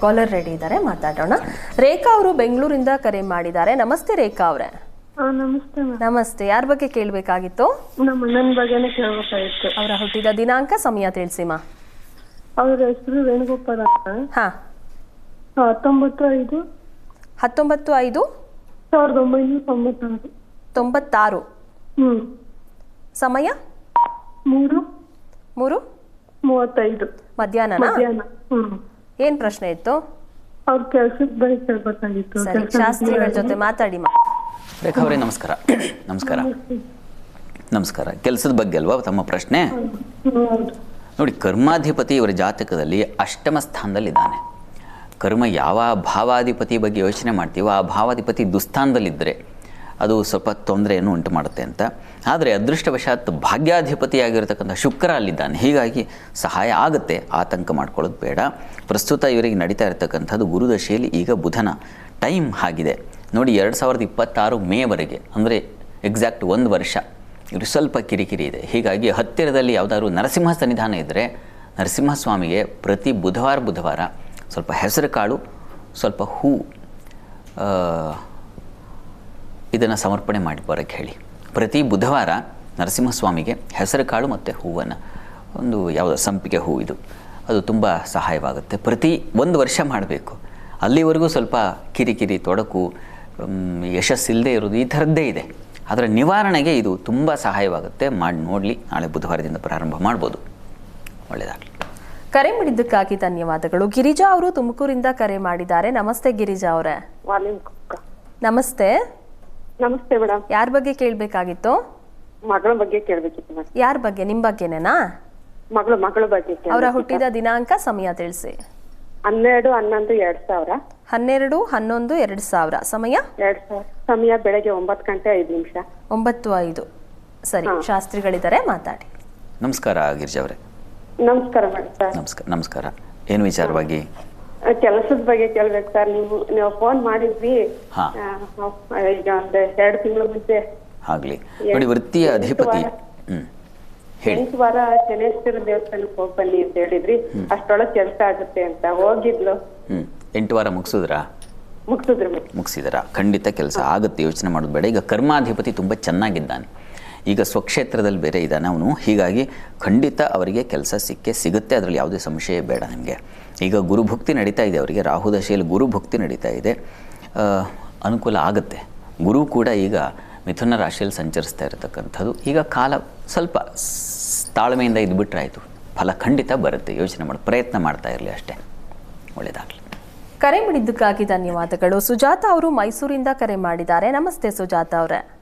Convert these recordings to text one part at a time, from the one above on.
Caller ready ಇದ್ದಾರೆ ಮಾತಾಡೋಣ. ರೇಖಾ ಅವರು ಬೆಂಗಳೂರಿಂದ ಕರೆ ಮಾಡಿದ್ದಾರೆ. ನಮಸ್ತೆ ರೇಖಾ ಅವರೇ. ನಮಸ್ತೆ ನಮಸ್ತೆ. ಯಾರ ಬಗ್ಗೆ ಕೇಳಬೇಕಾಗಿತ್ತು? ನಮ್ಮ ಅಣ್ಣನ ಬಗ್ಗೆನೇ ಕೇಳಬೇಕಾಗಿತ್ತು. ಅವರ ಹುಟ್ಟಿದ ದಿನಾಂಕ ಸಮಯ ತಿಳಿಸಿಮಾ ಅವ್ರ ಹೆಸರು ವೇಣುಗೋಪಾಲ್ ಅಂತ. ಹಾ. ಹತ್ತೊಂಬತ್ತು ಐದು. ಹತ್ತೊಂಬತ್ತು ಐದು? ಸಾವಿರದ ಒಂಬೈನೂರ ತೊಂಬತ್ತಾರು ತೊಂಬತ್ತಾರು. ಹ್ಮ್. ಸಮಯ? ಮೂರು. ಮೂರು? ಮೂವತ್ತೈದು. ಮಧ್ಯಾಹ್ನ. ಮಧ್ಯಾಹ್ನ ಏನ್ ಪ್ರಶ್ನೆ ಇತ್ತು? ಅವ್ರ ಸರಿ ಶಾಸ್ತ್ರಿಗಳ ಜೊತೆ ಮಾತಾಡಿ ಮಾ ರೇಖಾ ಅವರೇ ನಮಸ್ಕಾರ. ನಮಸ್ಕಾರ. ನಮಸ್ಕಾರ. ಕೆಲಸದ ಬಗ್ಗೆ ಅಲ್ವಾ ತಮ್ಮ ಪ್ರಶ್ನೆ? ನೋಡಿ ಕರ್ಮಾಧಿಪತಿ ಇವರ ಜಾತಕದಲ್ಲಿ ಅಷ್ಟಮ ಸ್ಥಾನದಲ್ಲಿದ್ದಾನೆ. ಕರ್ಮ ಯಾವ ಭಾವಾಧಿಪತಿ ಬಗ್ಗೆ ಯೋಚನೆ ಮಾಡ್ತೀವೋ ಆ ಭಾವಾಧಿಪತಿ ದುಸ್ಥಾನದಲ್ಲಿದ್ದರೆ ಅದು ಸ್ವಲ್ಪ ತೊಂದರೆಯನ್ನು ಉಂಟು ಮಾಡುತ್ತೆ ಅಂತ. ಆದರೆ ಅದೃಷ್ಟವಶಾತ್ ಭಾಗ್ಯಾಧಿಪತಿಯಾಗಿರ್ತಕ್ಕಂಥ ಶುಕ್ರ ಅಲ್ಲಿದ್ದಾನೆ. ಹೀಗಾಗಿ ಸಹಾಯ ಆಗುತ್ತೆ. ಆತಂಕ ಮಾಡ್ಕೊಳ್ಳೋದು ಬೇಡ. ಪ್ರಸ್ತುತ ಇವರಿಗೆ ನಡೀತಾ ಇರತಕ್ಕಂಥದ್ದು ಗುರುದಶೆಯಲ್ಲಿ ಈಗ ಬುಧನ ಟೈಮ್ ಆಗಿದೆ. ನೋಡಿ, ಎರಡು ಸಾವಿರದ ಇಪ್ಪತ್ತಾರು ಮೇವರೆಗೆ, ಅಂದರೆ ಎಕ್ಸಾಕ್ಟ್ ಒಂದು ವರ್ಷ, ಇವರು ಸ್ವಲ್ಪ ಕಿರಿಕಿರಿ ಇದೆ. ಹೀಗಾಗಿ ಹತ್ತಿರದಲ್ಲಿ ಯಾವುದಾದ್ರು ನರಸಿಂಹ ಸನ್ನಿಧಾನ ಇದ್ದರೆ ನರಸಿಂಹಸ್ವಾಮಿಗೆ ಪ್ರತಿ ಬುಧವಾರ ಬುಧವಾರ ಸ್ವಲ್ಪ ಹೆಸರು ಕಾಳು ಸ್ವಲ್ಪ ಹೂ ಇದನ್ನು ಸಮರ್ಪಣೆ ಮಾಡಿ ಬರೋಕ್ಕೆ ಹೇಳಿ. ಪ್ರತಿ ಬುಧವಾರ ನರಸಿಂಹಸ್ವಾಮಿಗೆ ಹೆಸರು ಕಾಳು ಮತ್ತು ಹೂವನ್ನು ಒಂದು ಯಾವುದೋ ಸಂಪಿಗೆ ಹೂ ಇದು. ಅದು ತುಂಬ ಸಹಾಯವಾಗುತ್ತೆ. ಪ್ರತಿ ಒಂದು ವರ್ಷ ಮಾಡಬೇಕು. ಅಲ್ಲಿವರೆಗೂ ಸ್ವಲ್ಪ ಕಿರಿಕಿರಿ ತೊಡಕು ಯಶಸ್ಸಿಲ್ಲದೆ ಇರೋದು ಈ ಥರದ್ದೇ ಇದೆ. ಅದರ ನಿವಾರಣೆಗೆ ಇದು ತುಂಬ ಸಹಾಯವಾಗುತ್ತೆ. ಮಾಡಿ ನೋಡಲಿ ನಾಳೆ ಬುಧವಾರದಿಂದ ಪ್ರಾರಂಭ ಮಾಡ್ಬೋದು. ಒಳ್ಳೆಯದಾಗಲಿ ಕರೆ ಮಾಡಿದ್ದಕ್ಕಾಗಿ ಧನ್ಯವಾದಗಳು. ಗಿರಿಜಾ ಅವರು ತುಮಕೂರಿಂದ ಕರೆ ಮಾಡಿದ್ದಾರೆ. ನಮಸ್ತೆ ಗಿರಿಜಾ ಅವರೇ. ನಮಸ್ತೆ. ನಮಸ್ತೆ ಮೇಡಮ್. ಯಾರ ಬಗ್ಗೆ ಕೇಳಬೇಕಾಗಿತ್ತು? ಮಗಳ ಬಗ್ಗೆ ಕೇಳಬೇಕಿತ್ತು ಮೇಡಮ್. ಯಾರ ಬಗ್ಗೆ? ನಿಮ್ಮ ಬಗ್ಗೆನೇನಾ? ಮಗಳು ಮಗಳ ಬಗ್ಗೆ. ಅವರ ಹುಟ್ಟಿದ ದಿನಾಂಕ ಸಮಯ ತಿಳಿಸಿ. ಹನ್ನೆರಡು ಹನ್ನೊಂದು ಎರಡ್ ಸಾವಿರ. ಹನ್ನೆರಡು ಹನ್ನೊಂದು ಎರಡು ಸಾವಿರ. ಸಮಯ? ಎರಡ್ ಸಾವಿರ. ಸಮಯ ಬೆಳಗ್ಗೆ ಒಂಬತ್ತು ಗಂಟೆ ಐದು ನಿಮಿಷ. ಒಂಬತ್ತು ಐದು. ಸರಿ ಶಾಸ್ತ್ರಿಗಳಿದ್ದಾರೆ ಮಾತಾಡಿ. ನಮಸ್ಕಾರ ಗಿರಿಜಾ ಅವರೇ. ನಮಸ್ಕಾರ ಮೇಡಮ್ ಸರ್. ನಮಸ್ಕಾರ ನಮಸ್ಕಾರ. ಏನು ವಿಚಾರವಾಗಿ? ಕೆಲಸದ ಬಗ್ಗೆ ಕೇಳ್ಬೇಕು ಸರ್. ನೀವು ನೀವು ಫೋನ್ ಮಾಡಿದ್ವಿ. ಹಾ. ಈಗ ಒಂದು ಎರಡು ತಿಂಗಳ ಮುಂಚೆ. ಆಗಲಿ. ನೋಡಿ ವೃತ್ತಿಯ ಅಧಿಪತಿ ಹೇಳಿ. ಎಂಟು ವಾರ ಶನೇಶ್ವರ ದೇವಸ್ಥಾನಕ್ಕೆ ಹೋಗಿ ಬನ್ನಿ ಅಂತ ಹೇಳಿದ್ರಿ. ಅಷ್ಟೊಳಗೆ ಕೆಲಸ ಆಗುತ್ತೆ ಅಂತ ಹೋಗಿದ್ಲು. ಹ್ಮ್ ಎಂಟು ವಾರ ಮುಗಿಸಿದ್ರು? ಮುಗಿಸಿದ್ರ ಮುಗಿಸಿದಾರಾ? ಖಂಡಿತ ಕೆಲಸ ಆಗುತ್ತೆ. ಯೋಚನೆ ಮಾಡೋದು ಬೇಡ. ಈಗ ಕರ್ಮಾಧಿಪತಿ ತುಂಬಾ ಚೆನ್ನಾಗಿದ್ದಾನೆ. ಈಗ ಸ್ವಕ್ಷೇತ್ರದಲ್ಲಿ ಬೇರೆ ಇದ್ದಾನೆ ಅವನು. ಹೀಗಾಗಿ ಖಂಡಿತ ಅವರಿಗೆ ಕೆಲಸ ಸಿಕ್ಕೇ ಸಿಗುತ್ತೆ. ಅದರಲ್ಲಿ ಯಾವುದೇ ಸಂಶಯ ಬೇಡ ನಿಮಗೆ. ಈಗ ಗುರುಭಕ್ತಿ ನಡೀತಾ ಇದೆ ಅವರಿಗೆ. ರಾಹುದಶೆಯಲ್ಲಿ ಗುರುಭಕ್ತಿ ನಡೀತಾ ಇದೆ. ಅನುಕೂಲ ಆಗುತ್ತೆ. ಗುರು ಕೂಡ ಈಗ ಮಿಥುನ ರಾಶಿಯಲ್ಲಿ ಸಂಚರಿಸ್ತಾ ಇರತಕ್ಕಂಥದ್ದು. ಈಗ ಕಾಲ ಸ್ವಲ್ಪ ತಾಳ್ಮೆಯಿಂದ ಇದ್ಬಿಟ್ರೆ ಆಯಿತು ಫಲ ಖಂಡಿತ ಬರುತ್ತೆ. ಯೋಚನೆ ಮಾಡಿ. ಪ್ರಯತ್ನ ಮಾಡ್ತಾ ಇರಲಿ ಅಷ್ಟೇ. ಒಳ್ಳೆಯದಾಗಲಿ ಕರೆ ಮಾಡಿದ್ದಕ್ಕಾಗಿ ಧನ್ಯವಾದಗಳು. ಸುಜಾತ ಅವರು ಮೈಸೂರಿಂದ ಕರೆ ಮಾಡಿದ್ದಾರೆ. ನಮಸ್ತೆ ಸುಜಾತ ಅವರೇ.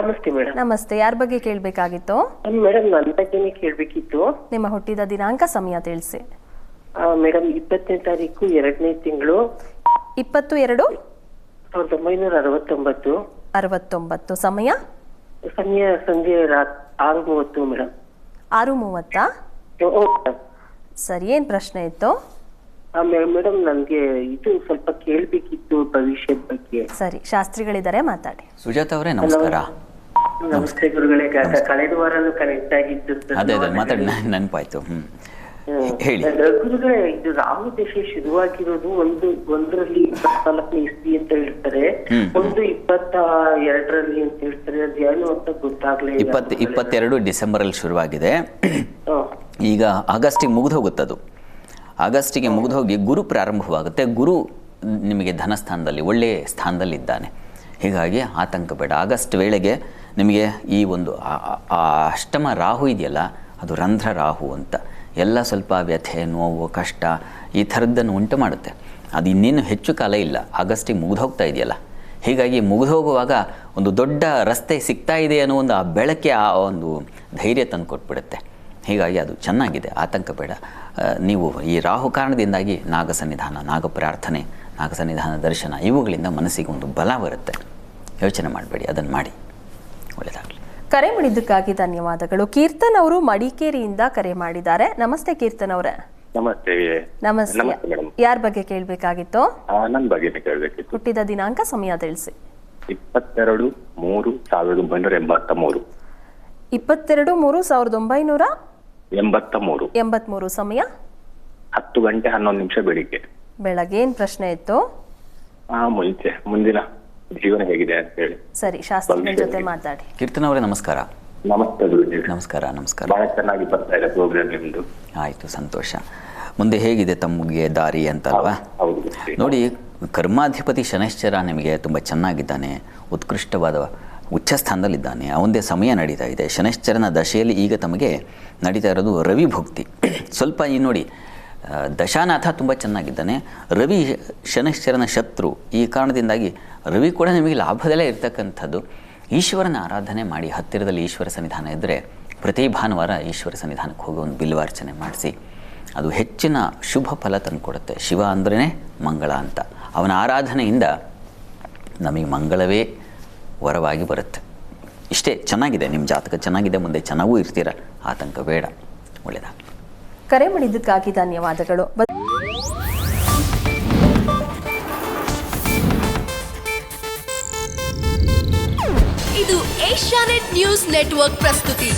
ನಮಸ್ತೆ ಮೇಡಮ್. ನಮಸ್ತೆ ಯಾರ ಬಗ್ಗೆ ಕೇಳಬೇಕಾಗಿತ್ತು? ಮೇಡಮ್ ನನ್ನ ಬಗ್ಗೆನೇ ಕೇಳಬೇಕಿತ್ತು. ನಿಮ್ಮ ಹುಟ್ಟಿದ ದಿನಾಂಕ ಸಮಯ ತಿಳಿಸಿ. ಮೇಡಮ್ ಇಪ್ಪತ್ತನೇ ತಾರೀಕು ಎರಡನೇ ತಿಂಗಳು. ಇಪ್ಪತ್ತು ಎರಡು? ಸಾವಿರದ ಒಂಬೈನೂರ ಅರವತ್ತೊಂಬತ್ತು. ಅರವತ್ತೊಂಬತ್ತು ಸಮಯ? ಸಮಯ ಸಂಜೆ ರಾತ್ ಆರು ಮೂವತ್ತು ಮೇಡಮ್. ಆರು ಮೂವತ್ತಾ? ಸರಿ ಏನ್ ಪ್ರಶ್ನೆ ಇತ್ತು? ಮೇಡಮ್ ನನಗೆ ಇದು ಸ್ವಲ್ಪ ಕೇಳಬೇಕಿತ್ತು ಭವಿಷ್ಯದ ಬಗ್ಗೆ. ಸರಿ ಶಾಸ್ತ್ರಿಗಳಿದ್ದಾರೆ ಮಾತಾಡಿ. ಸುಜಾತ ಅವರೇ ನಮಸ್ಕಾರ. ನಮಸ್ತೆ ಗುರುಗಳೇ ಕಳೆದ ವಾರನೂ ಕನೆಕ್ಟ್ ಆಗಿದ್ದು. ಅದೇ ಅದೇ ಮಾತಾಡಿ ನೆನಪಾಯ್ತು. ಹ್ಮ್. ಹೇಳಿ. ಗುರುಗಳೇ ಇದು ರಾಹು ದಶೆ ಶುರುವಾಗಿರೋದು ಒಂದು ಒಂದರಲ್ಲಿ ಇಪ್ಪತ್ನಾಲ್ಕನೇ ಇಸ್ವಿ ಅಂತ ಹೇಳ್ತಾರೆ. ಒಂದು ಇಪ್ಪತ್ತ ಎರಡರಲ್ಲಿ ಅಂತ ಹೇಳ್ತಾರೆ. ಅದೇನು ಅಂತ ಗೊತ್ತಾಗ್ಲೇ ಇಲ್ಲ ಇಪ್ಪತ್ತು ಇಪ್ಪತ್ತೆರಡು ಡಿಸೆಂಬರಲ್ಲಿ ಶುರುವಾಗಿದೆ. ಹ್ಮ್. ಈಗ ಆಗಸ್ಟಿಗೆ ಮುಗಿದು ಹೋಗುತ್ತದು. ಆಗಸ್ಟಿಗೆ ಮುಗಿದು ಹೋಗಿ ಗುರು ಪ್ರಾರಂಭವಾಗುತ್ತೆ. ಗುರು ನಿಮಗೆ ಧನಸ್ಥಾನದಲ್ಲಿ ಒಳ್ಳೆಯ ಸ್ಥಾನದಲ್ಲಿದ್ದಾನೆ. ಹೀಗಾಗಿ ಆತಂಕ ಬೇಡ. ಆಗಸ್ಟ್ ವೇಳೆಗೆ ನಿಮಗೆ ಈ ಒಂದು ಆ- ಅಷ್ಟಮ ರಾಹು ಇದೆಯಲ್ಲ, ಅದು ರಂಧ್ರ ರಾಹು ಅಂತ. ಎಲ್ಲ ಸ್ವಲ್ಪ ವ್ಯಥೆ, ನೋವು, ಕಷ್ಟ, ಈ ಥರದ್ದನ್ನು ಉಂಟು ಮಾಡುತ್ತೆ. ಅದು ಇನ್ನೇನು ಹೆಚ್ಚು ಕಾಲ ಇಲ್ಲ. ಆಗಸ್ಟಿಗೆ ಮುಗಿದು ಹೋಗ್ತಾ ಇದೆಯಲ್ಲ. ಹೀಗಾಗಿ ಮುಗಿದು ಹೋಗುವಾಗ ಒಂದು ದೊಡ್ಡ ರಸ್ತೆ ಸಿಗ್ತಾ ಇದೆ ಅನ್ನೋ ಒಂದು ಆ ಬೆಳಕೆ, ಆ ಒಂದು ಧೈರ್ಯ ತಂದು ಕೊಟ್ಬಿಡುತ್ತೆ. ಹೀಗಾಗಿ ಅದು ಚೆನ್ನಾಗಿದೆ. ಆತಂಕ ಬೇಡ. ನೀವು ಈ ರಾಹು ಕಾರಣದಿಂದಾಗಿ ನಾಗ ನಾಗಪ್ರಾರ್ಥನೆ ನಾಗ ಪ್ರಾರ್ಥನೆ ನಾಗ ಸನ್ನಿಧಾನ ದರ್ಶನ ಇವುಗಳಿಂದ ಮನಸ್ಸಿಗೆ ಒಂದು ಬಲ ಬರುತ್ತೆ. ಯೋಚನೆ ಮಾಡಬೇಡಿ. ಅದನ್ನು ಮಾಡಿ. ಕರೆ ಮಾಡಿದ್ದಕ್ಕಾಗಿ ಧನ್ಯವಾದಗಳು. ಕೀರ್ತನ್ ಅವರು ಮಡಿಕೇರಿಯಿಂದ ಕರೆ ಮಾಡಿದ್ದಾರೆ. ನಮಸ್ತೆ ಕೀರ್ತನ್ ಅವರೇ. ನಮಸ್ತೆ. ನಮಸ್ತೆ. ಯಾರ ಬಗ್ಗೆ ಕೇಳಬೇಕಾಗಿತ್ತು? ನನ್ನ ಬಗ್ಗೆನೇ ಕೇಳಬೇಕಿತ್ತು. ಹುಟ್ಟಿದ ದಿನಾಂಕ ಸಮಯ ತಿಳಿಸಿ. ಇಪ್ಪತ್ತೆರಡು ಮೂರು ಸಾವಿರದ ಒಂಬೈನೂರ ಎಂಬತ್ತ ಮೂರು ಇಪ್ಪತ್ತೆರಡು ಮೂರು ಸಾವಿರದ ಒಂಬೈನೂರ ಎಂಬತ್ತ ಮೂರು ಎಂಬತ್ಮೂರು ಸಮಯ? ಹತ್ತು ಗಂಟೆ ಹನ್ನೊಂದು ನಿಮಿಷ ಬೆಳಿಗ್ಗೆ. ಬೆಳಗ್ಗೆ ಏನ್ ಪ್ರಶ್ನೆ ಇತ್ತು? ಮುಂಚೆ ಮುಂದಿನ. ಜೀವನ ಹೇಗಿದೆ ಅಂತ ಹೇಳಿ. ಸರಿ ಶಾಸ್ತ್ರಿ ಜೊತೆ ಮಾತಾಡಿ. ಕೀರ್ತನ ಅವರೇ ನಮಸ್ಕಾರ. ನಮಸ್ತೆ ಗುರುಜಿ. ನಮಸ್ಕಾರ ನಮಸ್ಕಾರ. ಬಹಳ ಚೆನ್ನಾಗಿ ಬರ್ತಾ ಇದೆ ಪ್ರೋಗ್ರಾಮ್ ನಿಮ್ದು. ಆಯ್ತು ಸಂತೋಷ. ಮುಂದೆ ಹೇಗಿದೆ ತಮಗೆ ದಾರಿ ಅಂತಲ್ವಾ? ಹೌದು ನೋಡಿ ಕರ್ಮಾಧಿಪತಿ ಶನೈಶ್ಚರ ನಿಮಗೆ ತುಂಬ ಚೆನ್ನಾಗಿದ್ದಾನೆ ಉತ್ಕೃಷ್ಟವಾದ ಉಚ್ಚ ಸ್ಥಾನದಲ್ಲಿದ್ದಾನೆ ಅವಂದೇ ಸಮಯ ನಡೀತಾ ಇದೆ. ಶನೈಶ್ಚರನ ದಶೆಯಲ್ಲಿ ಈಗ ತಮಗೆ ನಡೀತಾ ಇರೋದು ರವಿ ಭಕ್ತಿ ಸ್ವಲ್ಪ ಈ ನೋಡಿ ದಶಾನಾಥ ತುಂಬ ಚೆನ್ನಾಗಿದ್ದಾನೆ. ರವಿ ಶನಶ್ಚರನ ಶತ್ರು. ಈ ಕಾರಣದಿಂದಾಗಿ ರವಿ ಕೂಡ ನಿಮಗೆ ಲಾಭದಲ್ಲೇ ಇರ್ತಕ್ಕಂಥದ್ದು. ಈಶ್ವರನ ಆರಾಧನೆ ಮಾಡಿ ಹತ್ತಿರದಲ್ಲಿ ಈಶ್ವರ ಸನ್ನಿಧಾನ ಇದ್ದರೆ ಪ್ರತಿ ಭಾನುವಾರ ಈಶ್ವರ ಸನ್ನಿಧಾನಕ್ಕೆ ಹೋಗಿ ಒಂದು ಬಿಲ್ವಾರ್ಚನೆ ಮಾಡಿಸಿ, ಅದು ಹೆಚ್ಚಿನ ಶುಭ ಫಲ ತಂದುಕೊಡುತ್ತೆ ಶಿವ ಅಂದ್ರೇ ಮಂಗಳ ಅಂತ. ಅವನ ಆರಾಧನೆಯಿಂದ ನಮಗೆ ಮಂಗಳವೇ ವರವಾಗಿ ಬರುತ್ತೆ. ಇಷ್ಟೇ ಚೆನ್ನಾಗಿದೆ ನಿಮ್ಮ ಜಾತಕ ಚೆನ್ನಾಗಿದೆ, ಮುಂದೆ ಚೆನ್ನಾಗೂ ಇರ್ತೀರ. ಆತಂಕ ಬೇಡ. ಒಳ್ಳೆಯದಾಗಲಿ ಕರೆ ಮಾಡಿದ್ದಕ್ಕಾಗಿ ಧನ್ಯವಾದಗಳು. ಇದು ಏಷ್ಯಾನೆಟ್ ನ್ಯೂಸ್ ನೆಟ್ವರ್ಕ್ ಪ್ರಸ್ತುತಿ.